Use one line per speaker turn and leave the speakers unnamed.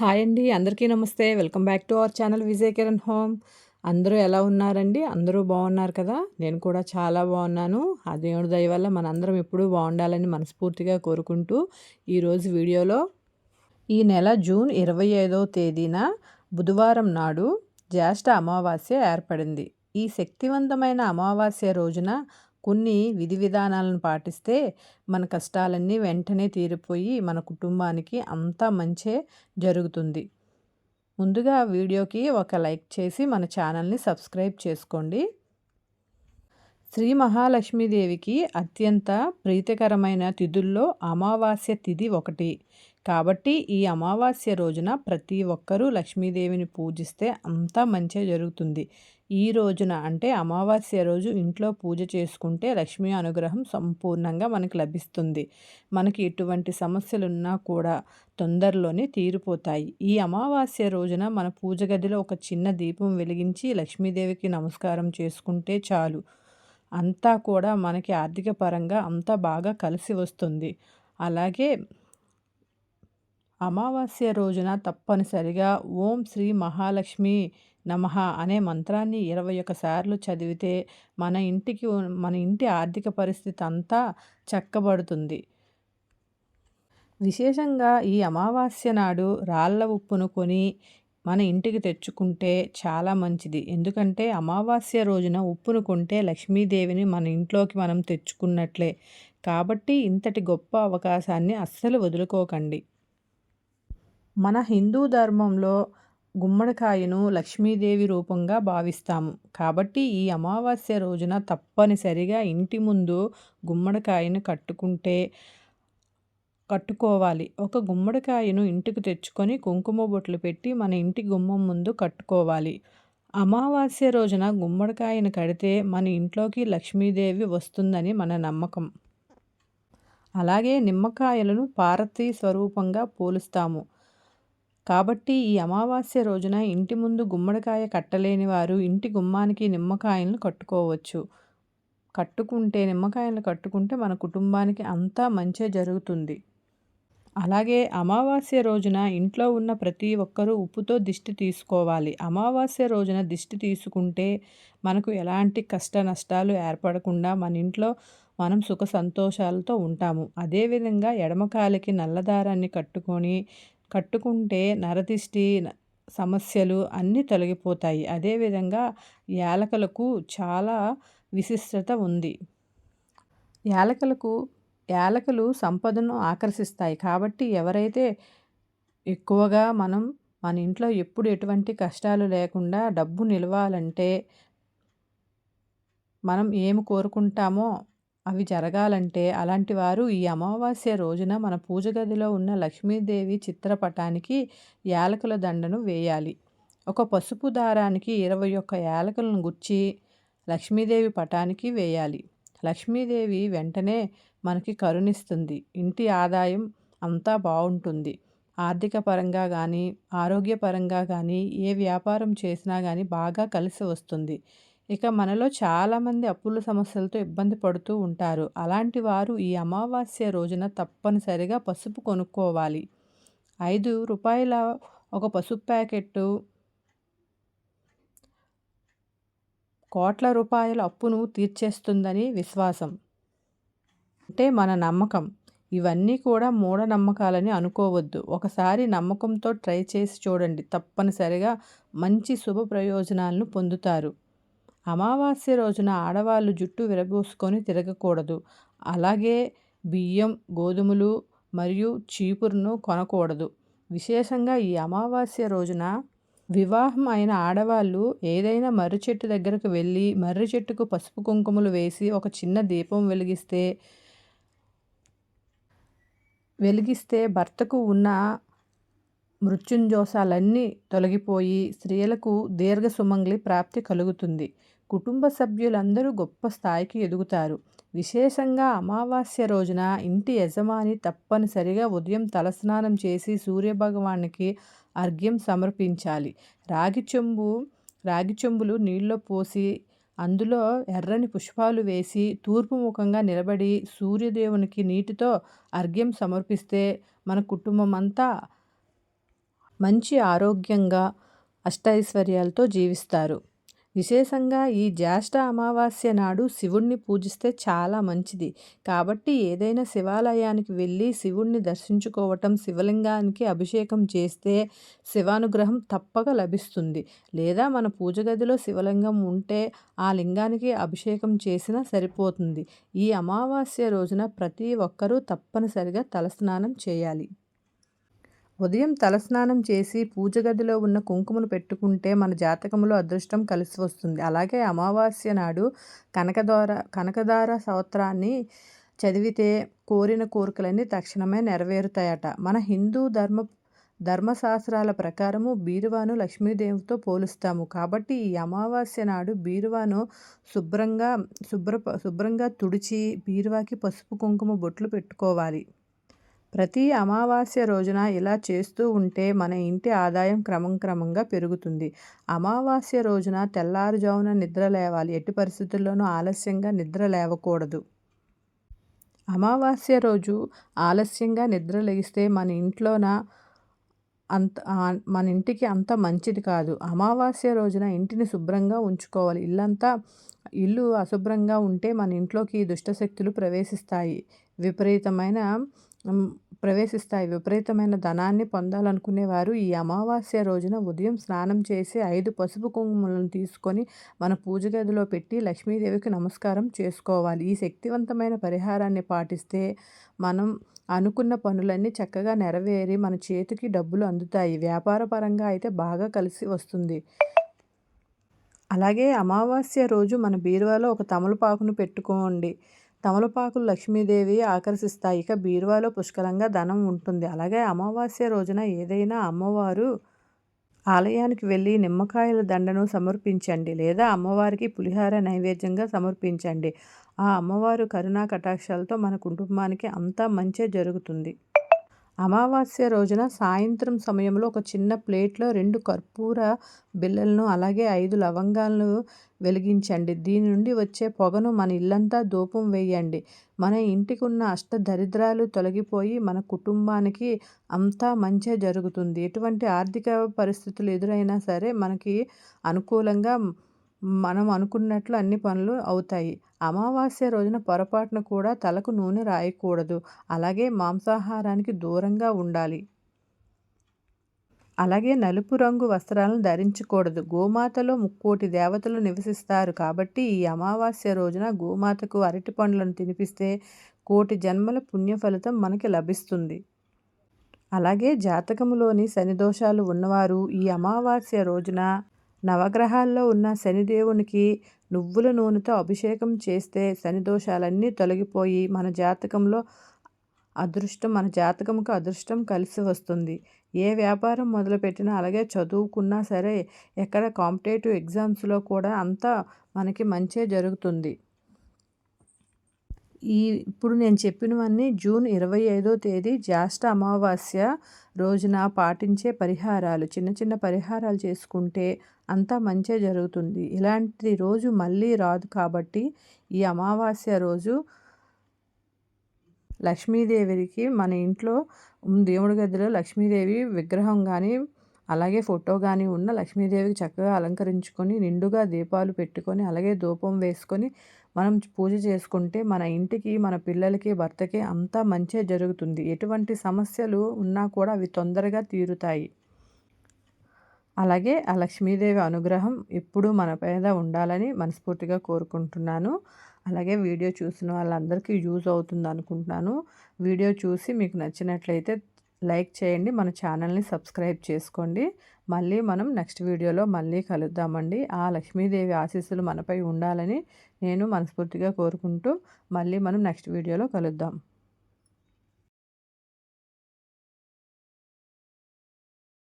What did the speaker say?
Hi అండి అందరికీ నమస్తే. Welcome back to our channel Vijay Kiran home. అందరూ ఎలా ఉన్నారండి? అందరూ బాగున్నారు కదా? నేను కూడా చాలా బాగున్నాను. ఆ దేవుడి దయ వల్ల మనందరం ఎప్పుడూ బాగుండాలని మనస్ఫూర్తిగా కోరుకుంటూ ఈరోజు వీడియోలో ఈ నెల జూన్ ఇరవై ఐదవ తేదీన బుధవారం నాడు జ్యేష్ఠ అమావాస్య ఏర్పడింది. ఈ శక్తివంతమైన అమావాస్య రోజున కొన్ని విధి విధానాలను పాటిస్తే మన కష్టాలన్నీ వెంటనే తీరిపోయి మన కుటుంబానికి అంతా మంచే జరుగుతుంది. ముందుగా వీడియోకి ఒక లైక్ చేసి మన ఛానల్ని సబ్స్క్రైబ్ చేసుకోండి. శ్రీ మహాలక్ష్మీదేవికి అత్యంత ప్రీతికరమైన తిథుల్లో అమావాస్య తిథి ఒకటి. కాబట్టి ఈ అమావాస్య రోజున ప్రతి ఒక్కరూ లక్ష్మీదేవిని పూజిస్తే అంతా మంచి జరుగుతుంది. ఈ రోజున అంటే అమావాస్య రోజు ఇంట్లో పూజ చేసుకుంటే లక్ష్మీ అనుగ్రహం సంపూర్ణంగా మనకు లభిస్తుంది. మనకి ఎటువంటి సమస్యలున్నా కూడా తొందరలోనే తీరిపోతాయి. ఈ అమావాస్య రోజున మన పూజ గదిలో ఒక చిన్న దీపం వెలిగించి లక్ష్మీదేవికి నమస్కారం చేసుకుంటే చాలు. అంతా కూడా మనకి ఆర్థిక పరంగా అంతా బాగా కలిసి వస్తుంది. అలాగే అమావాస్య రోజున తప్పనిసరిగా ఓం శ్రీ మహాలక్ష్మి నమః అనే మంత్రాన్ని ఇరవై సార్లు చదివితే మన ఇంటికి మన ఇంటి ఆర్థిక పరిస్థితి అంతా చక్కబడుతుంది. విశేషంగా ఈ అమావాస్య నాడు రాళ్ళ ఉప్పును కొని మన ఇంటికి తెచ్చుకుంటే చాలా మంచిది. ఎందుకంటే అమావాస్య రోజున ఉప్పును కొంటే లక్ష్మీదేవిని మన ఇంట్లోకి మనం తెచ్చుకున్నట్లే. కాబట్టి ఇంతటి గొప్ప అవకాశాన్ని అస్సలు వదులుకోకండి. మన హిందూ ధర్మంలో గుమ్మడికాయను లక్ష్మీదేవి రూపంగా భావిస్తాము. కాబట్టి ఈ అమావాస్య రోజున తప్పనిసరిగా ఇంటి ముందు గుమ్మడికాయను కట్టుకుంటే కట్టుకోవాలి. ఒక గుమ్మడికాయను ఇంటికి తెచ్చుకొని కుంకుమ బొట్లు పెట్టి మన ఇంటి గుమ్మం ముందు కట్టుకోవాలి. అమావాస్య రోజున గుమ్మడికాయను కడితే మన ఇంట్లోకి లక్ష్మీదేవి వస్తుందని మన నమ్మకం. అలాగే నిమ్మకాయలను పార్వతీ స్వరూపంగా పోలుస్తాము. కాబట్టి ఈ అమావాస్య రోజున ఇంటి ముందు గుమ్మడికాయ కట్టలేని వారు ఇంటి గుమ్మానికి నిమ్మకాయలను కట్టుకోవచ్చు. కట్టుకుంటే నిమ్మకాయలను కట్టుకుంటే మన కుటుంబానికి అంతా మంచి జరుగుతుంది. అలాగే అమావాస్య రోజున ఇంట్లో ఉన్న ప్రతి ఒక్కరూ ఉప్పుతో దిష్టి తీసుకోవాలి. అమావాస్య రోజున దిష్టి తీసుకుంటే మనకు ఎలాంటి కష్ట నష్టాలు ఏర్పడకుండా మన ఇంట్లో మనం సుఖ సంతోషాలతో ఉంటాము. అదేవిధంగా ఎడమకాలికి నల్లదారాన్ని కట్టుకొని కట్టుకుంటే నరదిష్టి సమస్యలు అన్నీ తొలగిపోతాయి. అదేవిధంగా యాలకలకు చాలా విశిష్టత ఉంది. యాలకలకు యాలకలు సంపదను ఆకర్షిస్తాయి. కాబట్టి ఎవరైతే ఎక్కువగా మనం మన ఇంట్లో ఎప్పుడు ఎటువంటి కష్టాలు లేకుండా డబ్బు నిలవాలంటే మనం ఏమి కోరుకుంటామో అవి జరగాలంటే అలాంటి వారు ఈ అమావాస్య రోజున మన పూజ గదిలో ఉన్న లక్ష్మీదేవి చిత్రపటానికి యాలకుల దండను వేయాలి. ఒక పసుపు దారానికి ఇరవై ఒక్క యాలకులను గుచ్చి లక్ష్మీదేవి పటానికి వేయాలి. లక్ష్మీదేవి వెంటనే మనకి కరుణిస్తుంది. ఇంటి ఆదాయం అంతా బాగుంటుంది. ఆర్థిక పరంగా కానీ ఆరోగ్యపరంగా కానీ ఏ వ్యాపారం చేసినా కానీ బాగా కలిసి వస్తుంది. ఇక మనలో చాలామంది అప్పుల సమస్యలతో ఇబ్బంది పడుతూ ఉంటారు. అలాంటి వారు ఈ అమావాస్య రోజున తప్పనిసరిగా పసుపు కొనుక్కోవాలి. ఐదు రూపాయల ఒక పసుపు ప్యాకెట్టు కోట్ల రూపాయల అప్పును తీర్చేస్తుందని విశ్వాసం. అంటే మన నమ్మకం. ఇవన్నీ కూడా మూఢనమ్మకాలని అనుకోవద్దు. ఒకసారి నమ్మకంతో ట్రై చేసి చూడండి. తప్పనిసరిగా మంచి శుభ ప్రయోజనాలను పొందుతారు. అమావాస్య రోజున ఆడవాళ్ళు జుట్టు విరబోసుకొని తిరగకూడదు. అలాగే బియ్యం గోధుమలు మరియు చీపురును కొనకూడదు. విశేషంగా ఈ అమావాస్య రోజున వివాహం అయిన ఆడవాళ్ళు ఏదైనా మర్రి చెట్టు దగ్గరకు వెళ్ళి మర్రి చెట్టుకు పసుపు కుంకుమలు వేసి ఒక చిన్న దీపం వెలిగిస్తే వెలిగిస్తే భర్తకు ఉన్న మృత్యుంజోసాలన్నీ తొలగిపోయి స్త్రీలకు దీర్ఘ సుమంగ్లి ప్రాప్తి కలుగుతుంది. కుటుంబ సభ్యులందరూ గొప్ప స్థాయికి ఎదుగుతారు. విశేషంగా అమావాస్య రోజున ఇంటి యజమాని తప్పనిసరిగా ఉదయం తలస్నానం చేసి సూర్యభగవానికి అర్ఘ్యం సమర్పించాలి. రాగి చెంబు రాగి చెంబులు నీళ్ళలో పోసి అందులో ఎర్రని పుష్పాలు వేసి తూర్పు ముఖంగా నిలబడి సూర్యదేవునికి నీటితో అర్ఘ్యం సమర్పిస్తే మన కుటుంబం అంతా మంచి ఆరోగ్యంగా అష్టైశ్వర్యాలతో జీవిస్తారు. విశేషంగా ఈ జ్యేష్ఠ అమావాస్య నాడు శివుణ్ణి పూజిస్తే చాలా మంచిది. కాబట్టి ఏదైనా శివాలయానికి వెళ్ళి శివుణ్ణి దర్శించుకోవటం శివలింగానికి అభిషేకం చేస్తే శివానుగ్రహం తప్పక లభిస్తుంది. లేదా మన పూజ గదిలో శివలింగం ఉంటే ఆ లింగానికి అభిషేకం చేసినా సరిపోతుంది. ఈ అమావాస్య రోజున ప్రతి ఒక్కరూ తప్పనిసరిగా తలస్నానం చేయాలి. ఉదయం తలస్నానం చేసి పూజ గదిలో ఉన్న కుంకుమను పెట్టుకుంటే మన జాతకంలో అదృష్టం కలిసి వస్తుంది. అలాగే అమావాస్య నాడు కనకదార కనకదార సంవత్సరాన్ని చదివితే కోరిన కోరికలన్నీ తక్షణమే నెరవేరుతాయట. మన హిందూ ధర్మ ధర్మశాస్త్రాల ప్రకారము బీరువాను లక్ష్మీదేవితో పోలుస్తాము. కాబట్టి ఈ అమావాస్య నాడు బీరువాను శుభ్రంగా శుభ్ర శుభ్రంగా తుడిచి బీరువాకి పసుపు కుంకుమ బొట్లు పెట్టుకోవాలి. ప్రతి అమావాస్య రోజున ఇలా చేస్తూ ఉంటే మన ఇంటి ఆదాయం క్రమం క్రమంగా పెరుగుతుంది. అమావాస్య రోజున తెల్లారుజామున నిద్ర లేవాలి. ఎట్టి పరిస్థితుల్లోనూ ఆలస్యంగా నిద్ర లేవకూడదు. అమావాస్య రోజు ఆలస్యంగా నిద్ర లేస్తే మన ఇంట్లోన అంత మన ఇంటికి అంత మంచిది కాదు. అమావాస్య రోజున ఇంటిని శుభ్రంగా ఉంచుకోవాలి. ఇల్లంతా ఇల్లు అశుభ్రంగా ఉంటే మన ఇంట్లోకి దుష్టశక్తులు ప్రవేశిస్తాయి. విపరీతమైన ప్రవేశిస్తాయి విపరీతమైన ధనాన్ని పొందాలనుకునేవారు. ఈ అమావాస్య రోజున ఉదయం స్నానం చేసి ఐదు పసుపు కుంకుమలను తీసుకొని మన పూజ గదిలో పెట్టి లక్ష్మీదేవికి నమస్కారం చేసుకోవాలి. ఈ శక్తివంతమైన పరిహారాన్ని పాటిస్తే మనం అనుకున్న పనులన్నీ చక్కగా నెరవేరి మన చేతికి డబ్బులు అందుతాయి. వ్యాపార పరంగా అయితే బాగా కలిసి వస్తుంది. అలాగే అమావాస్య రోజు మన బీరువాలో ఒక తమలపాకును పెట్టుకోండి. తమలపాకులు లక్ష్మీదేవి ఆకర్షిస్తాయి. ఇక బీరువాలో పుష్కలంగా ధనం ఉంటుంది. అలాగే అమావాస్య రోజున ఏదైనా అమ్మవారు ఆలయానికి వెళ్ళి నిమ్మకాయల దండను సమర్పించండి లేదా అమ్మవారికి పులిహార నైవేద్యంగా సమర్పించండి. ఆ అమ్మవారు కరుణా కటాక్షాలతో మన కుటుంబానికి అంతా మంచే జరుగుతుంది. అమావాస్య రోజున సాయంత్రం సమయంలో ఒక చిన్న ప్లేట్లో రెండు కర్పూర బిళ్ళలను అలాగే ఐదు లవంగాలను వెలిగించండి. దీని నుండి వచ్చే పొగను మన ఇల్లంతా ధూపం వేయండి. మన ఇంటికి ఉన్న అష్ట దరిద్రాలు తొలగిపోయి మన కుటుంబానికి అంతా మంచి జరుగుతుంది. ఎటువంటి ఆర్థిక పరిస్థితులు ఎదురైనా సరే మనకి అనుకూలంగా మనం అనుకున్నట్లు అన్ని పనులు అవుతాయి. అమావాస్య రోజున పొరపాటున కూడా తలకు నూనె రాయకూడదు. అలాగే మాంసాహారానికి దూరంగా ఉండాలి. అలాగే నలుపు రంగు వస్త్రాలను ధరించకూడదు. గోమాతలో ముక్కోటి దేవతలు నివసిస్తారు. కాబట్టి ఈ అమావాస్య రోజున గోమాతకు అరటి పండ్లను తినిపిస్తే కోటి జన్మల పుణ్య ఫలితం మనకి లభిస్తుంది. అలాగే జాతకములోని శనిదోషాలు ఉన్నవారు ఈ అమావాస్య రోజున నవగ్రహాల్లో ఉన్న శనిదేవునికి నువ్వుల నూనెతో అభిషేకం చేస్తే శని దోషాలన్నీ తొలగిపోయి మన జాతకంలో అదృష్టం మన జాతకంకు అదృష్టం కలిసి వస్తుంది. ఏ వ్యాపారం మొదలుపెట్టినా అలాగే చదువుకున్నా సరే ఎక్కడ కాంపిటేటివ్ ఎగ్జామ్స్లో కూడా అంతా మనకి మంచే జరుగుతుంది. ఈ ఇప్పుడు నేను చెప్పినవన్నీ జూన్ ఇరవై ఐదో తేదీ జ్యేష్ఠ అమావాస్య రోజున పాటించే పరిహారాలు. చిన్న చిన్న పరిహారాలు చేసుకుంటే అంతా మంచే జరుగుతుంది. ఇలాంటి రోజు మళ్ళీ రాదు కాబట్టి ఈ అమావాస్య రోజు లక్ష్మీదేవికి మన ఇంట్లో దేవుడి గదిలో లక్ష్మీదేవి విగ్రహం కానీ అలాగే ఫోటో కానీ ఉన్న లక్ష్మీదేవికి చక్కగా అలంకరించుకొని నిండుగా దీపాలు పెట్టుకొని అలాగే ధూపం వేసుకొని మనం పూజ చేసుకుంటే మన ఇంటికి మన పిల్లలకి భర్తకి అంతా మంచే జరుగుతుంది. ఎటువంటి సమస్యలు ఉన్నా కూడా అవి తొందరగా తీరుతాయి. అలాగే ఆ లక్ష్మీదేవి అనుగ్రహం ఎప్పుడూ మన మీద ఉండాలని మనస్ఫూర్తిగా కోరుకుంటున్నాను. అలాగే వీడియో చూసిన వాళ్ళందరికీ యూజ్ అవుతుంది అనుకుంటున్నాను. వీడియో చూసి మీకు నచ్చినట్లయితే లైక్ చేయండి మన ఛానల్ని సబ్స్క్రైబ్ చేసుకోండి. మళ్ళీ మనం నెక్స్ట్ వీడియోలో మళ్ళీ కలుద్దామండి. ఆ లక్ష్మీదేవి ఆశీస్సులు మనపై ఉండాలని నేను మనస్ఫూర్తిగా కోరుకుంటూ మళ్ళీ మనం నెక్స్ట్ వీడియోలో కలుద్దాం.